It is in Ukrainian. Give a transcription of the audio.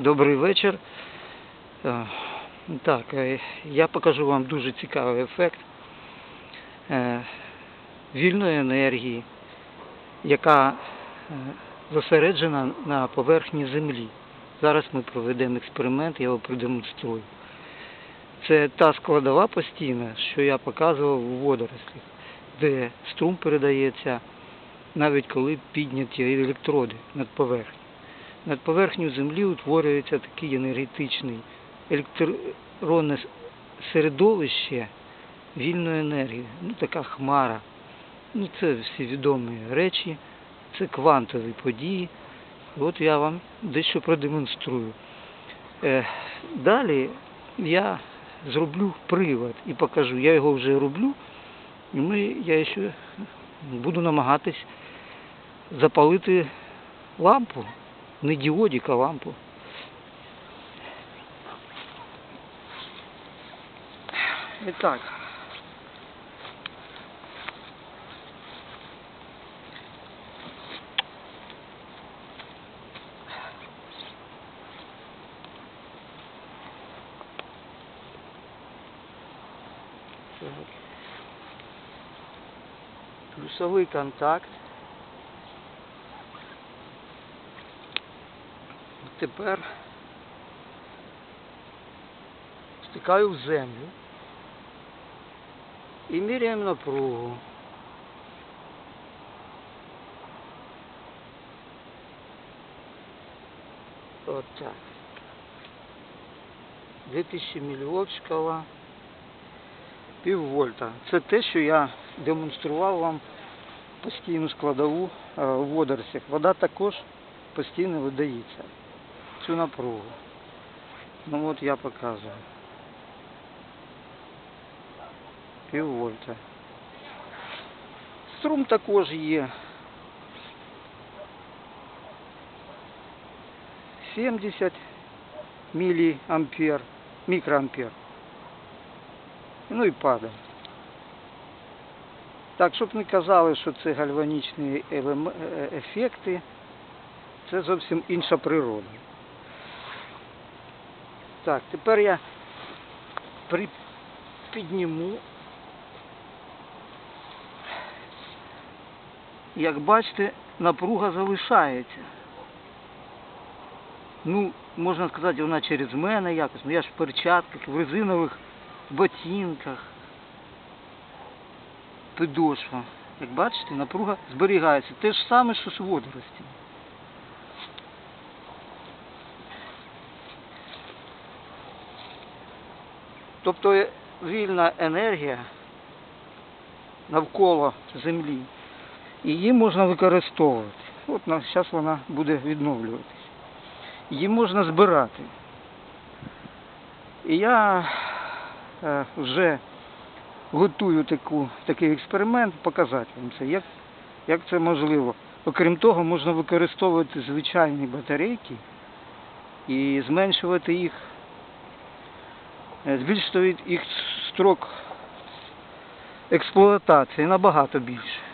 Добрий вечір. Е, Так, е, я покажу вам дуже цікавий ефект е, вільної енергії, яка зосереджена на поверхні землі. Зараз ми проведемо експеримент, я його продемонструю. Це та складова постійна, що я показував у водорослях, де струм передається навіть коли підняті електроди над поверхнею. Над поверхнею землі утворюється такий енергетичний електронне середовище вільної енергії. Ну, така хмара. Ну, це всі відомі речі, це квантові події. От я вам дещо продемонструю. Е, далі я зроблю привод і покажу. Я його вже роблю, і ми, я ще буду намагатись запалити лампу, не діодик, а лампу. І так. Так. Плюсовий контакт. Тепер стикаю в землю і міряємо напругу. От так. 2000 мВ шкала. Пів вольта. Це те, що я демонстрував вам постійну складову е, у водоростях. Вода також постійно видається цю напругу. Ну от я показую. Пів вольта. Струм також є. 70 міліампер, мікроампер. Ну і падає. Так, щоб не казали, що це гальванічні е, ефекти, це зовсім інша природа. Так, тепер я при... підніму. Як бачите, напруга залишається. Ну, можна сказати, вона через мене якось. Ну я ж в перчатках, в резинових ботинках, підошва. Як бачите, напруга зберігається. Те ж саме, що з водорості. Тобто вільна енергія навколо землі, її можна використовувати. От зараз вона буде відновлюватись. Її можна збирати. І я е, вже готую таку, такий експеримент, показати вам це, як, як це можливо. Окрім того, можна використовувати звичайні батарейки і зменшувати їх, е, збільшувати їх строк експлуатації набагато більше.